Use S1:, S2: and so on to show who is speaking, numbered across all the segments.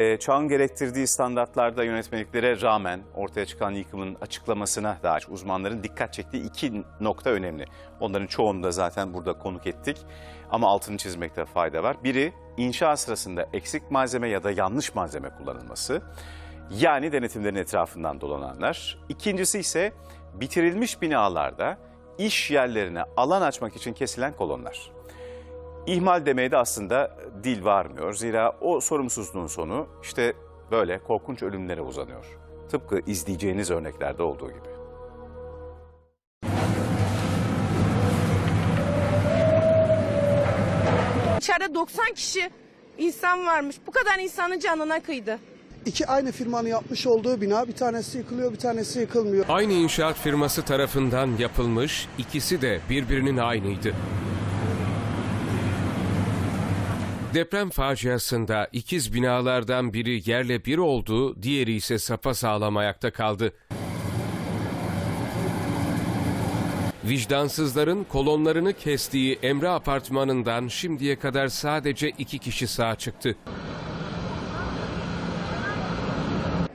S1: E, çağın gerektirdiği standartlarda yönetmeliklere rağmen ortaya çıkan yıkımın açıklamasına dair uzmanların dikkat çektiği iki nokta önemli. Onların çoğunu da zaten burada konuk ettik ama altını çizmekte fayda var. Biri inşa sırasında eksik malzeme ya da yanlış malzeme kullanılması. Yani denetimlerin etrafından dolananlar. İkincisi ise bitirilmiş binalarda iş yerlerine alan açmak için kesilen kolonlar. İhmal demeye de aslında dil varmıyor. Zira o sorumsuzluğun sonu işte böyle korkunç ölümlere uzanıyor. Tıpkı izleyeceğiniz örneklerde olduğu gibi.
S2: İçeride 90 kişi insan varmış. Bu kadar insanın canına kıydı.
S3: İki aynı firmanın yapmış olduğu bina bir tanesi yıkılıyor bir tanesi yıkılmıyor.
S4: Aynı inşaat firması tarafından yapılmış, ikisi de birbirinin aynıydı. Deprem faciasında ikiz binalardan biri yerle bir oldu, diğeri ise sapasağlam ayakta kaldı. Vicdansızların kolonlarını kestiği Emre Apartmanı'ndan şimdiye kadar sadece iki kişi sağ çıktı.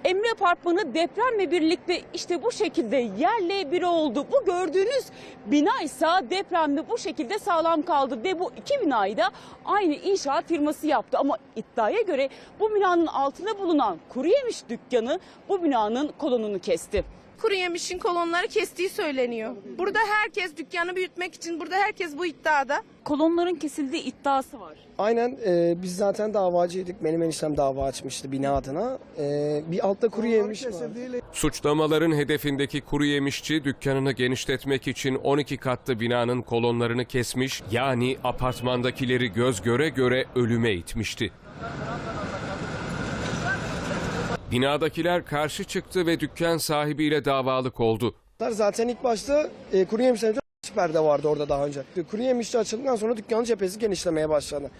S5: Emre Apartmanı depremle birlikte işte bu şekilde yerle bir oldu. Bu gördüğünüz bina ise depremde bu şekilde sağlam kaldı ve bu iki binayı da aynı inşaat firması yaptı. Ama iddiaya göre bu binanın altında bulunan kuru yemiş dükkanı bu binanın kolonunu kesti.
S2: Kuru yemişin kolonları kestiği söyleniyor. Burada herkes dükkanı büyütmek için burada herkes bu iddiada.
S5: Kolonların kesildiği iddiası var.
S6: Aynen e, biz zaten davacıydık. Benim eniştem dava açmıştı bina adına. E, bir altta kuru yemiş var.
S4: Suçlamaların hedefindeki kuru yemişçi dükkanını genişletmek için 12 katlı binanın kolonlarını kesmiş yani apartmandakileri göz göre göre ölüme itmişti. Binadakiler karşı çıktı ve dükkan sahibiyle davalık oldu.
S6: Zaten ilk başta e, kuru yemişlerin perde vardı orada daha önce. Kuru yemişçi açıldıktan sonra dükkanın cephesi genişlemeye başladı.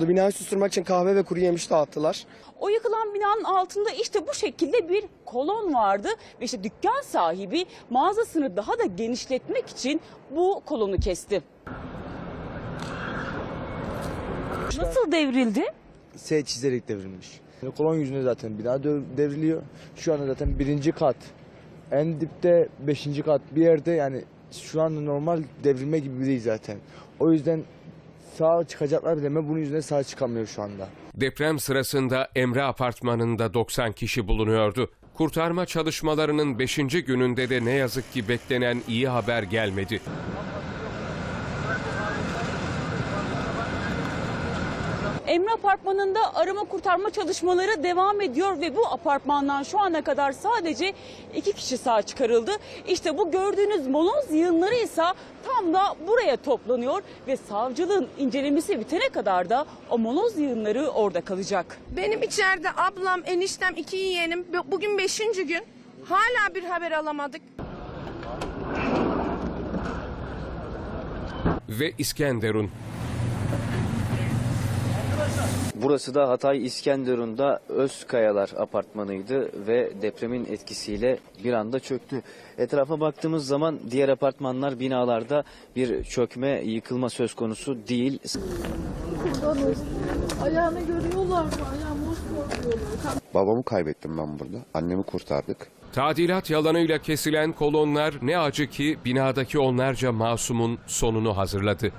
S6: Binayı susturmak için kahve ve kuru yemiş dağıttılar.
S5: O yıkılan binanın altında işte bu şekilde bir kolon vardı ve işte dükkan sahibi mağazasını daha da genişletmek için bu kolonu kesti. Nasıl devrildi?
S7: S çizerek devrilmiş. Kolon yüzüne zaten bina devriliyor. Şu anda zaten birinci kat. En dipte beşinci kat bir yerde yani şu anda normal devrilme gibi değil zaten. O yüzden sağ çıkacaklar ama bunun yüzünden sağ çıkamıyor şu anda.
S4: Deprem sırasında Emre Apartmanı'nda 90 kişi bulunuyordu. Kurtarma çalışmalarının 5. gününde de ne yazık ki beklenen iyi haber gelmedi.
S5: Emre Apartmanı'nda arama kurtarma çalışmaları devam ediyor ve bu apartmandan şu ana kadar sadece iki kişi sağ çıkarıldı. İşte bu gördüğünüz moloz yığınları ise tam da buraya toplanıyor ve savcılığın incelemesi bitene kadar da o moloz yığınları orada kalacak.
S2: Benim içeride ablam, eniştem, iki yeğenim bu- bugün beşinci gün. Hala bir haber alamadık.
S4: Ve İskenderun.
S8: Burası da Hatay İskenderun'da Özkayalar apartmanıydı ve depremin etkisiyle bir anda çöktü. Etrafa baktığımız zaman diğer apartmanlar binalarda bir çökme, yıkılma söz konusu değil.
S9: Ayağını görüyorlar mı?
S10: Babamı kaybettim ben burada. Annemi kurtardık.
S4: Tadilat yalanıyla kesilen kolonlar ne acı ki binadaki onlarca masumun sonunu hazırladı.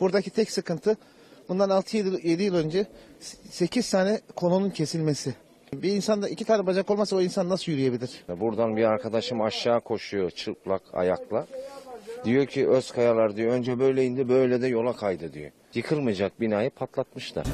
S11: Buradaki tek sıkıntı bundan 6-7 yıl önce 8 tane kolonun kesilmesi. Bir insanda iki tane bacak olmasa o insan nasıl yürüyebilir?
S7: Buradan bir arkadaşım aşağı koşuyor çıplak ayakla. Diyor ki Özkayalar diyor önce böyle indi böyle de yola kaydı diyor. Yıkılmayacak binayı patlatmışlar.